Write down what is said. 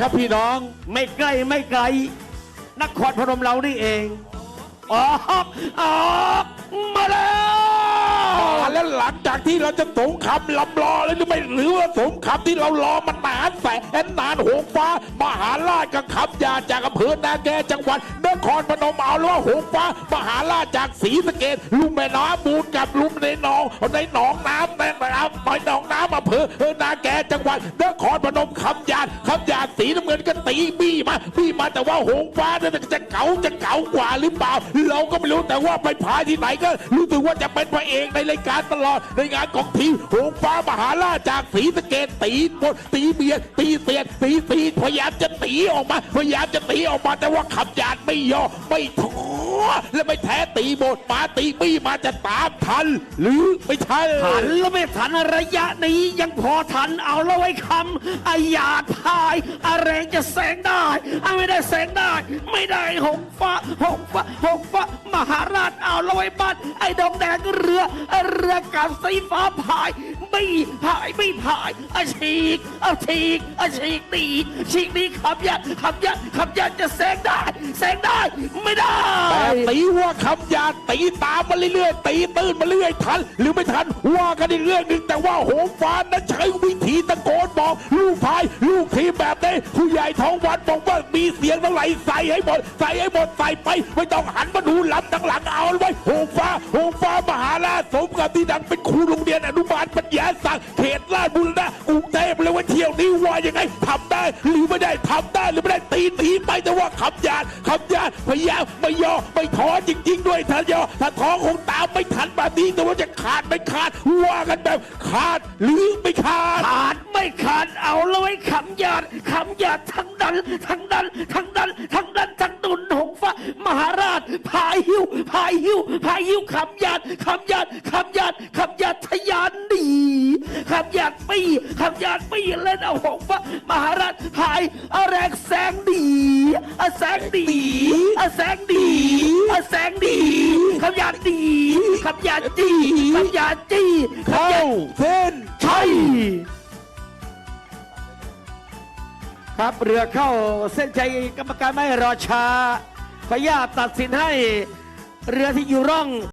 ครับพี่น้องไม่ใกล้ไม่ไกลนครพนมเรานี่เองออกออกมาแล้ว แล้วหลังจากที่เราจะสงครามลำรอแล้วหรือไม่หรือว่าสงครามที่เรารอมันนานแสนนานหงฟ้ามหาราชกับขับยาจากอำเภอนาแกจังหวัดนครพนมเอาแล้วว่าหงฟ้ามหาราชจากศรีสะเกดลุงแม่น้ำมูลกับลุงในหนองในหนองน้ำในน้ำในหนองน้ำอำเภอนาแกจังหวัดนครพนมขับยาขับยาสีน้ำเงินก็ตีบี้มาบี้มาแต่ว่าหงฟ้าเนี่ยจะเก๋าจะเก๋ากว่าหรือเปล่า เราก็ไม่รู้แต่ว่าไปพายที่ไหนก็รู้สึกว่าจะเป็นพระเอกในรายการตลอดในงานของทีมหงฟ้ามหาล่าจากสีสะเกตตีบนตีเบียดตีเสียดตีตีพยายามจะ ตีออกมา พยายามจะตีออกมาแต่ว่าขับยานไม่ย่อไม่ท้อและไม่แท้ตีหมดมาตีบี้มาจะตามทัน หรือไม่ทันทันแล้วไม่ทันระยะนี้ยังพอทันเอาแล้วไว้คำอาหยาดพายอะไรจะแสงได้อะไม่ได้แสงได้ ไม่ได้หงฟ้าหงฟ้าหงฟ้ามหาราชเอาแล้วไว้บ้านไอ้ดองแดงเรือเรือการสีฟ้าพาย ไม่พายไม่พายอาฉีกเอาฉีกอาฉีกดีฉีกดีขับยัดขับยัดขับยัดจะแสงได้แสงได้ไม่ได้แต่ตีว่าคำยาตีตามมาเรื่อยๆตีตื้นมาเรื่อยทัน หรือไม่ทันว่ากันอีกเรื่องหนึ่งแต่ว่าโหงฟ้านั้นใช้วิธีตะโกนบอกลูกพายลูกทีมแบบนี้ผู้ใหญ่ท้องวันบอก มีเสียงเท่าไหร่ใส่ให้หมดใส่ให้หมดใส่ไป ไม่ต้องหันมาดูลำทั้งหลังเอาไว้หงฟ้าหงฟ้ามหาราชสมกับที่ดังเป็นครูโรงเรียนอนุบาลปัญญาสังเขตราชบุรณะ เที่ยวนี้ว่ายังไงทำได้ หรือไม่ได้ทำได้หรือไม่ได้ตีตีไปแต่ว่าขับยานขับยานพยายามไม่ย่อไม่ท้อจริง ๆ ด้วยถ้าย่อถ้าท้อคงตามไม่ทันแบบนี้แต่ว่าจะขาดไม่ขาดว่ากันแบบขาดหรือไม่ขาดขาดไม่ขาดเอาแล้วไว้คำยาดคำยาดทั้งดันทั้งดันทั้งดันทั้งดันทั้งดุนหงฟ้ามหาราชพายหิ้วพายหิ้วพายหิ้วคำยาดคำยาดคำยาดคำยาดทะยานหนีคำหยาด ปีคำหยาดปีเล่นเอาหงฟ้ามหาราชพายเอาแรงแสงดีเอาแสงดีเอาแสงดีเอาแสงดีคำหยาดดีคำหยาดจีคำหยาดจีเข้าเส้นใช่ครับเรือเข้าเส้นชัยกรรมการไม่รอช้าขออนุญาตัดสินให้เรือที่อยู่ร่อง